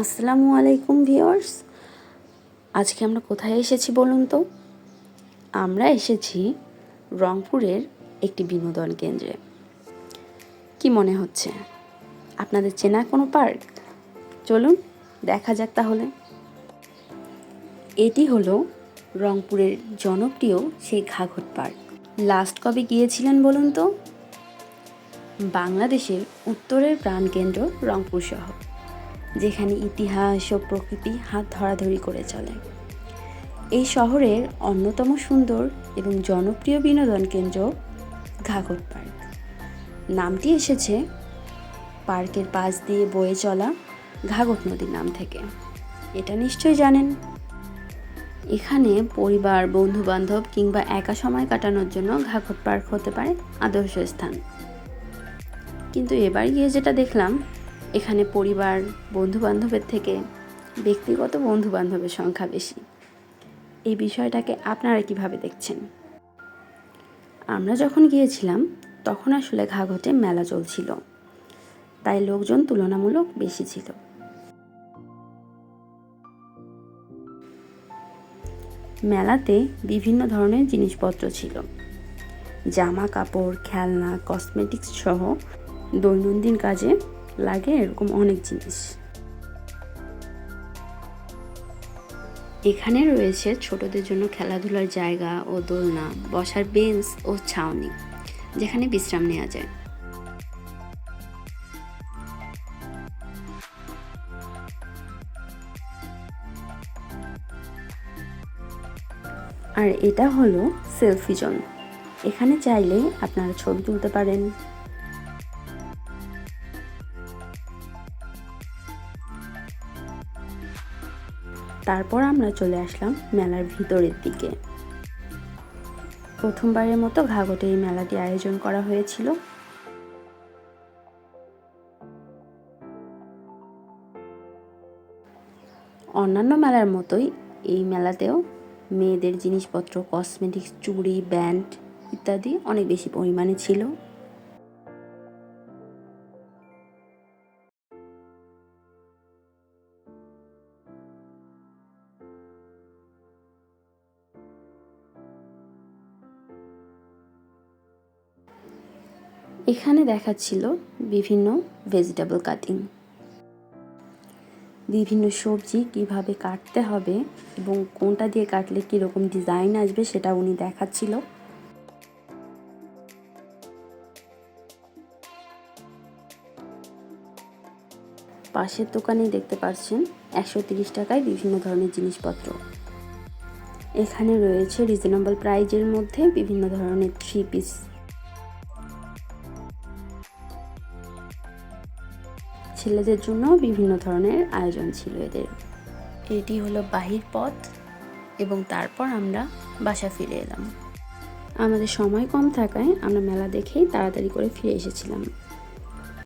আসসালামু আলাইকুম ভিওয়ার্স আজকে আমরা কোথায় এসেছি বলুন তো? আমরা এসেছি রংপুরের একটি বিনোদন কেন্দ্রে। কি মনে হচ্ছে? আপনাদের চেনা কোনো পার্ক? চলুন দেখা যাক তাহলে। এটি হলো রংপুরের জনপ্রিয় সেই ঘাঘট পার্ক। লাস্ট কবে গিয়েছিলেন বলুন তো? বাংলাদেশের উত্তরের প্রাণকেন্দ্র রংপুর শহর। যেখানে ইতিহাস ও প্রকৃতি হাত ধরাধরি করে চলে। এই শহরের অন্যতম সুন্দর এবং জনপ্রিয় বিনোদন কেন্দ্র ঘাঘট পার্ক। নামটি এসেছে পার্কের পাশ দিয়ে বয়ে চলা ঘাঘট নদীর নাম থেকে। এটা নিশ্চয়ই জানেন। এখানে পরিবার, বন্ধুবান্ধব কিংবা একা সময় কাটানোর জন্য ঘাঘট পার্ক হতে পারে আদর্শ স্থান। কিন্তু এবার গিয়ে যেটা দেখলাম এখানে পরিবার বন্ধু বান্ধবের থেকে ব্যক্তিগত বন্ধু বান্ধবের সংখ্যা বেশি। এই বিষয়টাকে আপনারা কীভাবে দেখছেন? আমরা যখন গিয়েছিলাম, তখন আসলে ঘাঘটে মেলা চলছিল। তাই লোকজন তুলনামূলক বেশি ছিল। মেলাতে বিভিন্ন ধরনের জিনিসপত্র ছিল। জামা কাপড়, খেলনা কসমেটিক্স সহ দৈনন্দিন কাজে লাগে এরকম অনেক জিনিস। এখানে রয়েছে ছোটদের জন্য খেলাধুলার জায়গা ও দোলনা, বসার বেঞ্চ ও ছাউনি, যেখানে বিশ্রাম নেওয়া যায়। আর এটা হলো সেলফি জোন এখানে চাইলে আপনারা ছবি তুলতে পারেন। তারপর আমরা চলে আসলাম মেলার ভিতরের দিকে। প্রথমবারের মতো ঘাঘটে এই মেলাটি আয়োজন করা হয়েছিল। অন্যান্য মেলার মতোই এই মেলাতেও মেয়েদের জিনিসপত্র কসমেটিক্স চুড়ি ব্যান্ড ইত্যাদি অনেক বেশি পরিমাণে ছিল। এখানে দেখাচ্ছিল বিভিন্ন ভেজিটেবল কাটিং বিভিন্ন সবজি কীভাবে কাটতে হবে এবং কোনটা দিয়ে কাটলে কীরকম ডিজাইন আসবে সেটা উনি দেখাচ্ছিল। পাশের দোকানে দেখতে পাচ্ছেন একশো তিরিশ টাকায় বিভিন্ন ধরনের জিনিসপত্র। এখানে রয়েছে রিজনেবল প্রাইজের মধ্যে বিভিন্ন ধরনের থ্রি পিস ছেলেদের জন্য বিভিন্ন ধরনের আয়োজন ছিল এদের। এটি হলো বাহির পথ এবং তারপর আমরা বাসা ফিরে এলাম। আমাদের সময় কম থাকায় আমরা মেলা দেখেই তাড়াতাড়ি করে ফিরে এসেছিলাম।